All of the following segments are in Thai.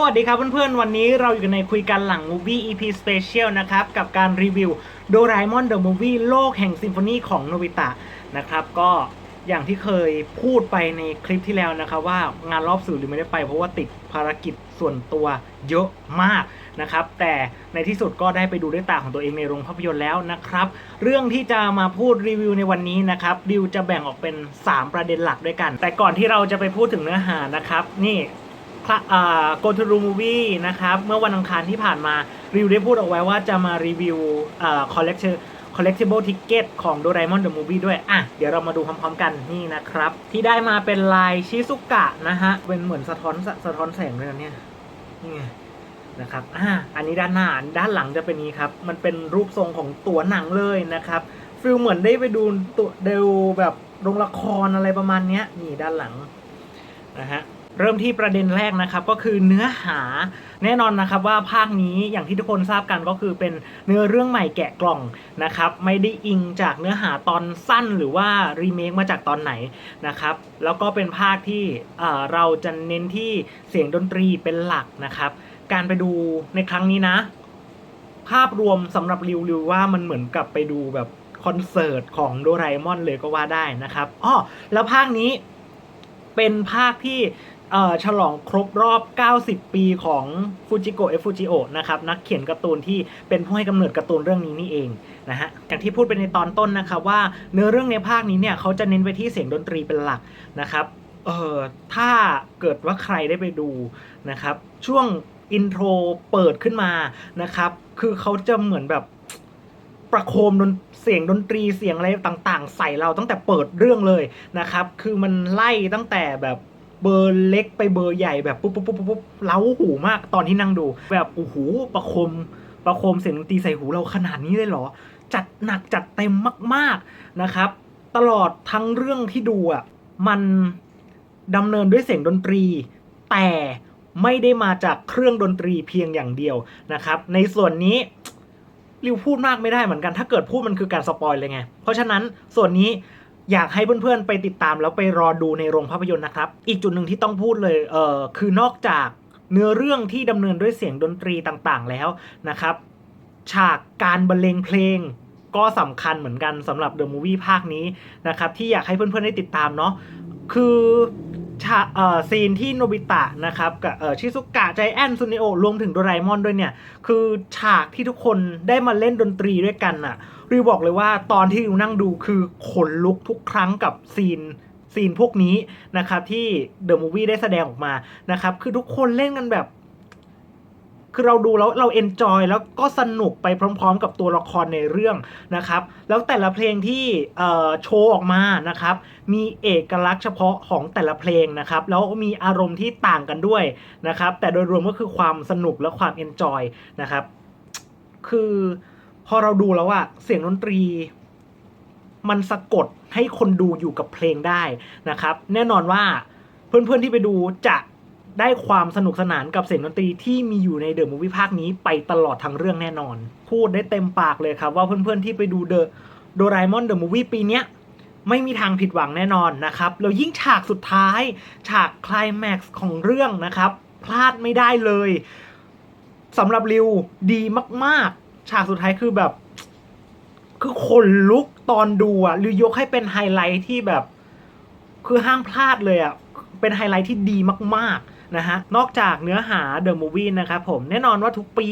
สวัสดีครับเพื่อนๆ วันนี้เราอยู่กันในคุยกันหลัง Movie EP Special นะครับ กับการรีวิวโดราเอมอนเดอะมูฟวี่โลกแห่งซิมโฟนีของโนบิตะนะครับ ก็อย่างที่เคยพูดไปในคลิปที่แล้วนะครับ ว่างานรอบสื่อหรือไม่ได้ไป เพราะว่าติดภารกิจส่วนตัวเยอะมากนะครับ แต่ในที่สุดก็ได้ไปดูด้วยตาของตัวเองในโรงภาพยนตร์แล้วนะครับ เรื่องที่จะมาพูดรีวิวในวันนี้นะครับดิวจะแบ่งออกเป็น 3 ประเด็นหลักด้วยกัน แต่ก่อนที่เราจะไปพูดถึงเนื้อหานะครับ นี่ พระอ่า Go to Room Movie นะครับ เมื่อวันอังคารที่ผ่านมา รีวิวได้พูดเอาไว้ว่าจะมารีวิวอ่า collector collectible ticket ของ Doraemon the Movie ด้วย อะ เดี๋ยวเรามาดูพร้อมๆกันนี่นะครับ ที่ได้มาเป็นลายชิซุกะนะฮะ เป็นเหมือนสะท้อนสะท้อนแสงเลยนะเนี่ย นี่ไงนะครับ อ่า อันนี้ด้านหน้า ด้านหลังจะเป็นนี้ครับ มันเป็นรูปทรงของตัวหนังเลยนะครับฟิลเหมือนได้ไปดูตัวเดวแบบโรงละครอะไรประมาณเนี้ย นี่ด้านหลังนะฮะ เริ่มที่ประเด็นแรกนะครับก็คือเนื้อหาแน่นอนนะครับว่าภาคนี้อย่างที่ทุกคนทราบกันก็คือเป็นเนื้อเรื่องใหม่แกะกล่องนะครับไม่ได้อิงจากเนื้อหาตอนสั้นหรือว่ารีเมคมาจากตอนไหนนะครับแล้วก็เป็นภาคที่เราจะเน้นที่เสียงดนตรีเป็นหลักนะครับ การไปดูในครั้งนี้นะ ภาพรวมสำหรับริวริวว่ามันเหมือนกับไปดูแบบคอนเสิร์ตของโดราเอมอนเลยก็ว่าได้นะครับอ้อแล้วภาคนี้เป็นภาคที่ ฉลองครบรอบ 90 ปีของฟูจิโกะเอฟฟูจิโอนะครับนักเขียนการ์ตูนที่เป็นผู้ให้กำเนิดการ์ตูนเรื่องนี้นี่เองนะฮะอย่างที่พูดไปในตอนต้นนะครับว่าเนื้อเรื่องในภาคนี้เนี่ยเขาจะเน้นไปที่เสียงดนตรีเป็นหลักนะครับเออถ้าเกิดว่าใครได้ไปดูนะครับช่วงอินโทรเปิดขึ้นมานะครับคือเขาจะเหมือนแบบประโคมดนเสียงดนตรีเสียงอะไรต่างๆ ใส่เราตั้งแต่เปิดเรื่องเลยนะครับ คือมันไล่ตั้งแต่แบบ เบอร์เล็กไปเบอร์ใหญ่แบบปุ๊บปุ๊บปุ๊บปุ๊บเล้าหูมากตอนที่นั่งดู แบบโอ้โหประคมประคมเสียงดนตรีใส่หูเราขนาดนี้เลยเหรอ จัดหนักจัดเต็มมากๆนะครับ ตลอดทั้งเรื่องที่ดูอะมันดำเนินด้วยเสียงดนตรี แต่ไม่ได้มาจากเครื่องดนตรีเพียงอย่างเดียวนะครับ ในส่วนนี้ริวพูดมากไม่ได้เหมือนกัน ถ้าเกิดพูดมันคือการสปอยเลยไง เพราะฉะนั้นส่วนนี้ อยากให้เพื่อนๆไปติดตามแล้วไปรอดูในโรงภาพยนตร์นะครับ อีกจุดหนึ่งที่ต้องพูดเลยเออคือนอกจากเนื้อเรื่องที่ดำเนินด้วยเสียงดนตรีต่างๆแล้วนะครับ ฉากการบรรเลงเพลงก็สำคัญเหมือนกันสำหรับเดอะมูวี่ภาคนี้นะครับ ที่อยากให้เพื่อนๆได้ติดตามเนาะคือ ซีนที่โนบิตะนะครับกับเออชิซุกะใจแอนซุนิโอรวมถึงโดราเอมอนด้วยเนี่ย คือฉากที่ทุกคนได้มาเล่นดนตรีด้วยกันอะรีวบอกเลยว่าตอนที่ริวนั่งดูคือขนลุกทุกครั้งกับซีนซีนพวกนี้นะครับที่เดอะมูวี่ได้แสดงออกมานะครับคือทุกคนเล่นกันแบบ คือเราดูแล้วเราเอนจอยแล้วก็สนุกไปพร้อม ๆ กับตัวละครในเรื่องนะครับ แล้วแต่ละเพลงที่โชว์ออกมานะครับ มีเอกลักษณ์เฉพาะของแต่ละเพลงนะครับ แล้วมีอารมณ์ที่ต่างกันด้วยนะครับ แต่โดยรวมก็คือความสนุกและความเอนจอยนะครับ คือพอเราดูแล้วอะเสียงดนตรีมันสะกดให้คนดูอยู่กับเพลงได้นะครับ แน่นอนว่าเพื่อนๆที่ไปดูจะ ได้ความสนุกสนานกับเสียงดนตรีที่มีอยู่ในเดอะมูฟวี่ภาคนี้ไปตลอดทั้งเรื่องแน่นอน พูดได้เต็มปากเลยครับว่าเพื่อนๆที่ไปดูเดอะโดราเอมอนเดอะมูฟวี่ปีเนี้ยไม่มีทางผิดหวังแน่นอนนะครับ แล้วยิ่งฉากสุดท้าย ฉากคลแม็กซ์ของเรื่องนะครับ พลาดไม่ได้เลยสำหรับริวดีมากๆ ฉากสุดท้ายคือแบบ คือขนลุกตอนดูอะริวยกให้เป็นไฮไลท์ที่แบบ คือห้ามพลาดเลยอะเป็นไฮไลท์ที่ดีมากๆ นะฮะ นอกจากเนื้อหาเดอะมูวี่นะครับผม แน่นอนว่าทุกปี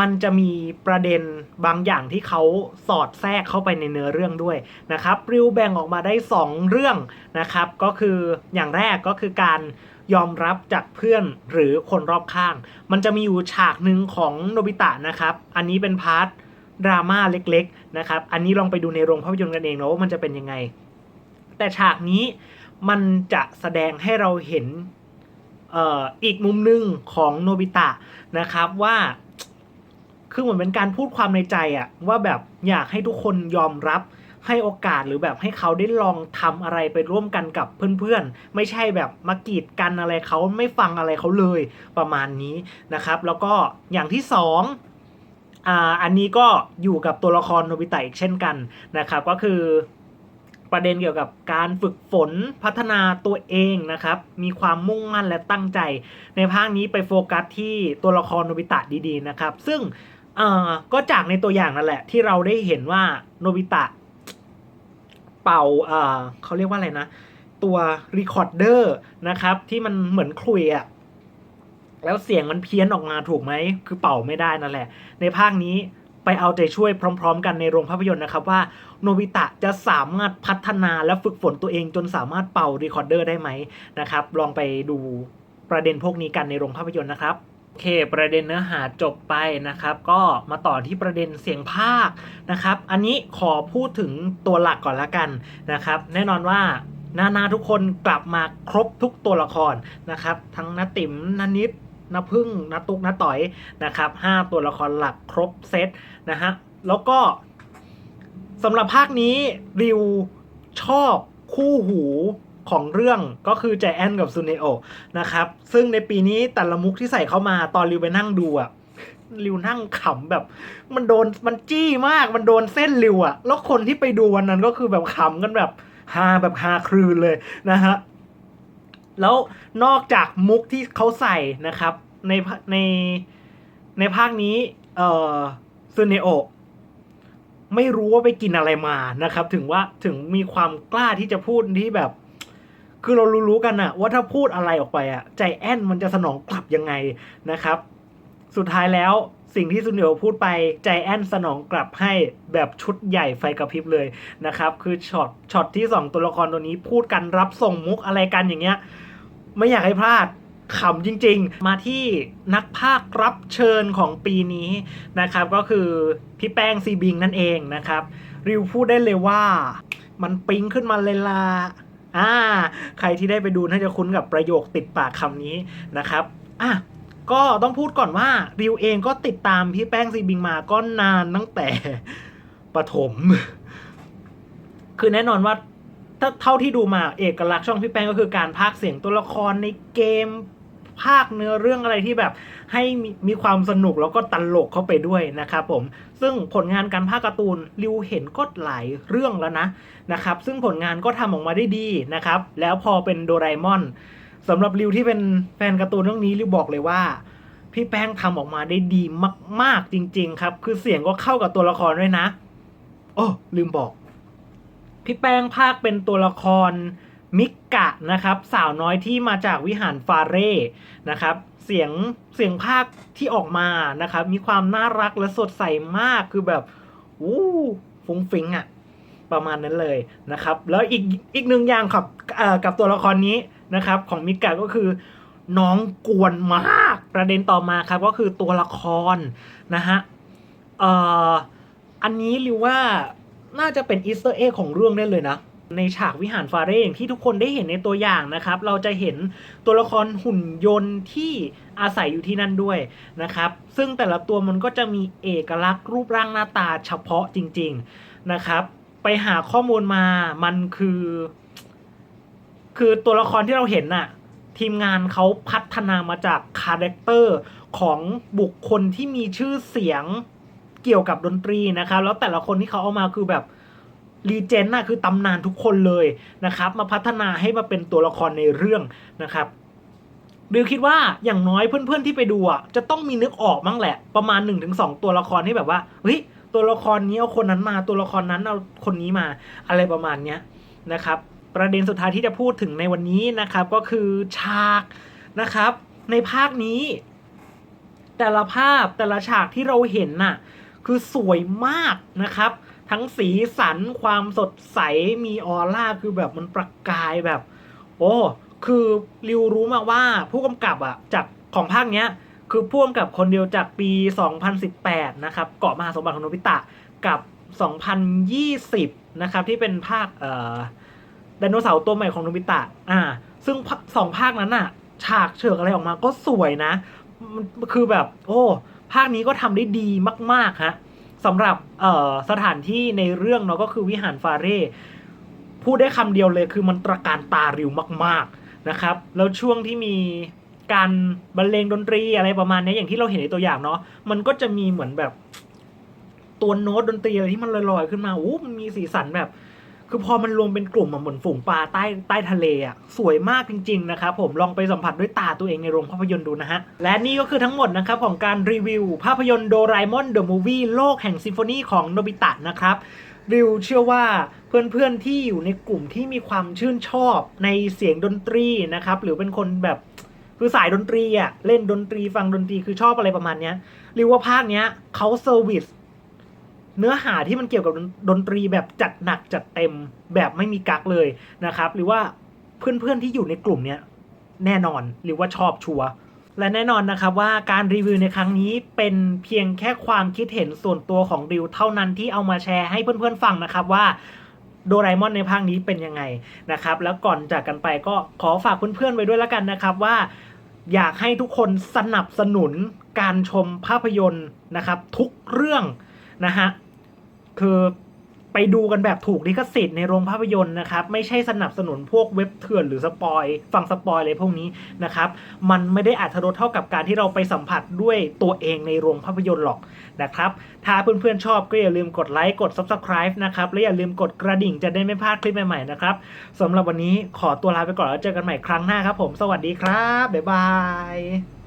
มันจะมีประเด็นบางอย่างที่เขาสอดแทรกเข้าไปในเนื้อเรื่องด้วยนะครับริวแบ่งออกมาได้ 2 เรื่องนะครับ ก็คืออย่างแรกก็คือการยอมรับจากเพื่อนหรือคนรอบข้าง มันจะมีอยู่ฉากหนึ่งของโนบิตะนะครับ อันนี้เป็นพาร์ทดราม่าเล็กๆนะครับ อันนี้ลองไปดูในโรงภาพยนตร์กันเองนะว่ามันจะเป็นยังไง แต่ฉากนี้มันจะแสดงให้เราเห็น อีกมุมหนึ่งของโนบิตะนะครับว่าคือเหมือนเป็นการพูดความในใจอะว่าแบบอยากให้ทุกคนยอมรับให้โอกาสหรือแบบให้เขาได้ลองทำอะไรไปร่วมกันกับเพื่อนๆ ไม่ใช่แบบมากีดกันอะไรเขาไม่ฟังอะไรเขาเลยประมาณนี้นะครับ แล้วก็อย่างที่สองอ่าอันนี้ก็อยู่กับตัวละครโนบิตะอีกเช่นกันนะครับ ก็คือ ประเด็นเกี่ยวกับการฝึกฝนพัฒนาตัวเองนะครับ มีความมุ่งมั่นและตั้งใจ ในภาคนี้ไปโฟกัสที่ตัวละครโนบิตะดีๆนะครับ ซึ่งเออก็จากในตัวอย่างนั่นแหละ ที่เราได้เห็นว่าโนบิตะเป่าเออเขาเรียกว่าอะไรนะ ตัวรีคอร์เดอร์นะครับ ที่มันเหมือนคลุยอะแล้วเสียงมันเพี้ยนออกมาถูกไหม คือเป่าไม่ได้นั่นแหละ ในภาคนี้ เอาใจช่วยพร้อม ๆ กันในโรงภาพยนตร์นะครับว่าโนบิตะจะสามารถพัฒนาและฝึกฝนตัวเองจนสามารถเป่ารีคอร์เดอร์ได้ไหมนะครับ ลองไปดูประเด็นพวกนี้กันในโรงภาพยนตร์นะครับโอเค ประเด็นเนื้อหาจบไปนะครับ ก็มาต่อที่ประเด็นเสียงภาคนะครับ อันนี้ขอพูดถึงตัวหลักก่อนละกันนะครับ แน่นอนว่านานาทุกคนกลับมาครบทุกตัวละครนะครับ ทั้งนาติมนานิด น้าพึ่งน้าตุกน้าต่อยนะครับห้าตัวละครหลักครบเซตนะฮะแล้วก็สำหรับภาคนี้ริวชอบคู่หูของเรื่องก็คือใจแอนกับซูเนโอนะครับ ซึ่งในปีนี้แต่ละมุกที่ใส่เข้ามาตอนริวไปนั่งดูอะริวนั่งขำแบบ มันโดนมันจี้มากมันโดนเส้นริวอะแล้วคนที่ไปดูวันนั้นก็คือแบบขำกันแบบฮาแบบฮาคลืนเลยนะฮะ แล้วนอกจากมุกที่เขาใส่นะครับ ในในในภาคนี้ เอ่อซูเนโอไม่รู้ว่าไปกินอะไรมานะครับ ถึงว่าถึงมีความกล้าที่จะพูดที่แบบ คือเรารู้ๆกันอะว่าถ้าพูดอะไรออกไปอะใจแอนมันจะสนองกลับยังไงนะครับ สุดท้ายแล้ว สิ่งที่ซูเนโอพูดไปใจแอนสนองกลับให้แบบชุดใหญ่ไฟกระพริบเลยนะครับ คือช็อตช็อตที่สองตัวละครตัวนี้พูดกันรับส่งมุกอะไรกันอย่างเงี้ย ไม่อยากให้พลาดขำจริงๆ มาที่นักภาครับเชิญของปีนี้นะครับ ก็คือพี่แป้งซีบิงนั่นเองนะครับ ริวพูดได้เลยว่ามันปิ๊งขึ้นมาเลยล่ะอ่า ใครที่ได้ไปดูน่าจะคุ้นกับประโยคติดปากคำนี้นะครับ อะ ก็ต้องพูดก่อนว่าริวเองก็ติดตามพี่แป้งซีบิงมาก็นานตั้งแต่ประถมคือแน่นอนว่าถ้าเท่าที่ดูมาเอกลักษณ์ช่องพี่แป้งก็คือการพากเสียงตัวละครในเกมภาคเนื้อเรื่องอะไรที่แบบให้มีมีความสนุกแล้วก็ตลกเข้าไปด้วยนะครับผม ซึ่งผลงานการพากย์การ์ตูนริวเห็นก็หลายเรื่องแล้วนะนะครับ ซึ่งผลงานก็ทำออกมาได้ดีนะครับ แล้วพอเป็นโดราเอมอน สำหรับริวที่เป็นแฟนการ์ตูนเรื่องนี้ริวบอกเลยว่า พี่แป้งทำออกมาได้ดีมาก ๆ จริง ๆ ครับ คือเสียงก็เข้ากับตัวละครด้วยนะ โอ้ลืมบอก พี่แป้งภาคเป็นตัวละครมิกกะนะครับ สาวน้อยที่มาจากวิหารฟาเร่นะครับ เสียงเสียงภาคที่ออกมานะครับ มีความน่ารักและสดใสมากคือแบบอู้ฟุ้งฟิงอะประมาณนั้นเลยนะครับ แล้วอีกอีกหนึ่งอย่างครับกับตัวละครนี้ นะครับ ของมิกะก็คือน้องกวนมากประเด็นต่อมาครับก็คือตัวละครนะฮะเอ่ออันนี้หรือว่าน่าจะเป็นอีสเตอร์เอ็กของเรื่องได้เลยนะ ในฉากวิหารฟาเร่อย่างที่ทุกคนได้เห็นในตัวอย่างนะครับ เราจะเห็นตัวละครหุ่นยนต์ที่อาศัยอยู่ที่นั่นด้วยนะครับ ซึ่งแต่ละตัวมันก็จะมีเอกลักษณ์รูปร่างหน้าตาเฉพาะจริง ๆนะครับ ไปหาข้อมูลมามันคือ คือตัวละครที่เราเห็นน่ะ ทีมงานเขาพัฒนามาจากคาแรคเตอร์ของบุคคลที่มีชื่อเสียงเกี่ยวกับดนตรีนะครับ แล้วแต่ละคนที่เขาเอามาคือแบบรีเจนต์น่ะคือตำนานทุกคนเลยนะครับ มาพัฒนาให้มาเป็นตัวละครในเรื่องนะครับดิวคิดว่าอย่างน้อยเพื่อนๆที่ไปดูอะจะต้องมีนึกออกมั้งแหละ ประมาณ1นถึงสตัวละครที่แบบว่าเฮ้ยตัวละครนี้เอาคนนั้นมาตัวละครนั้นเอาคนนี้มาอะไรประมาณเนี้ยนะครับ ประเด็นสุดท้ายที่จะพูดถึงในวันนี้นะครับ ก็คือฉากนะครับ ในภาคนี้ แต่ละภาพแต่ละฉากที่เราเห็นน่ะคือสวยมากนะครับ ทั้งสีสันความสดใสมีออร่าคือแบบมันประกายแบบ โอ้คือริวรู้มาว่าผู้กำกับอะจากของภาคเนี้ยคือพ่วงกับคนเดียวจากปี 2018 นะครับ เกาะมหาสมบัติของโนบิตะกับ 2020 นะครับ ที่เป็นภาคเอ่อ ไดโนเสาร์ตัวใหม่ของโนบิตะอ่า ซึ่งสองภาคนั้นน่ะฉากเฉิกอะไรออกมาก็สวยนะ มันคือแบบ โอ้ ภาคนี้ก็ทำได้ดีมาก ๆ ฮะสำหรับสถานที่ในเรื่องเนาะก็คือวิหารฟาเร่พูดได้คำเดียวเลยคือมันตระการตาริวมาก ๆนะครับ แล้วช่วงที่มีการบรรเลงดนตรีอะไรประมาณนี้อย่างที่เราเห็นในตัวอย่างเนาะมันก็จะมีเหมือนแบบตัวโน้ตดนตรีอะไรที่มันลอยๆขึ้นมาโอ้มันมีสีสันแบบ คือพอมันรวมเป็นกลุ่มเหมือนฝูงปลาใต้ใต้ทะเลอะสวยมากจริง ๆ นะครับผมลองไปสัมผัสด้วยตาตัวเองในโรงภาพยนตร์ดูนะฮะ และนี่ก็คือทั้งหมดนะครับของการรีวิว ภาพยนตร์โดราเอมอนเดอะมูฟวี่โลกแห่งซิมโฟนีของโนบิตะนะครับริวเชื่อว่าเพื่อนๆที่อยู่ในกลุ่มที่มีความชื่นชอบในเสียงดนตรีนะครับ หรือเป็นคนแบบคือสายดนตรีอะเล่นดนตรีฟังดนตรีคือชอบอะไรประมาณเนี้ยริวว่าภาคเนี้ยเขาเซอร์วิส เนื้อหาที่มันเกี่ยวกับดนตรีแบบจัดหนักจัดเต็มแบบไม่มีกักเลยนะครับ หรือว่าเพื่อนๆที่อยู่ในกลุ่มเนี้ยแน่นอนหรือว่าชอบชัวและแน่นอนนะครับว่าการรีวิวในครั้งนี้เป็นเพียงแค่ความคิดเห็นส่วนตัวของริวเท่านั้นที่เอามาแชร์ให้เพื่อนๆฟังนะครับว่าโดราเอมอนในภาคนี้เป็นยังไงนะครับ แล้วก่อนจากกันไปก็ขอฝากเพื่อนๆไว้ด้วยแล้วกันนะครับว่า อยากให้ทุกคนสนับสนุนการชมภาพยนตร์นะครับ ทุกเรื่องนะฮะ คือไปดูกันแบบถูกลิขสิทธิ์ในโรงภาพยนตร์นะครับ ไม่ใช่สนับสนุนพวกเว็บเถื่อนหรือสปอยฟังสปอยอะไรพวกนี้นะครับ มันไม่ได้อัตรสเท่ากับการที่เราไปสัมผัสด้วยตัวเองในโรงภาพยนตร์หรอกนะครับ ถ้าเพื่อนๆชอบก็อย่าลืมกดไลค์กด Subscribe นะครับ และอย่าลืมกดกระดิ่งจะได้ไม่พลาดคลิปใหม่ๆนะครับสำหรับวันนี้ขอตัวลาไปก่อนแล้วเจอกันใหม่ครั้งหน้าครับผม สวัสดีครับบ๊ายบาย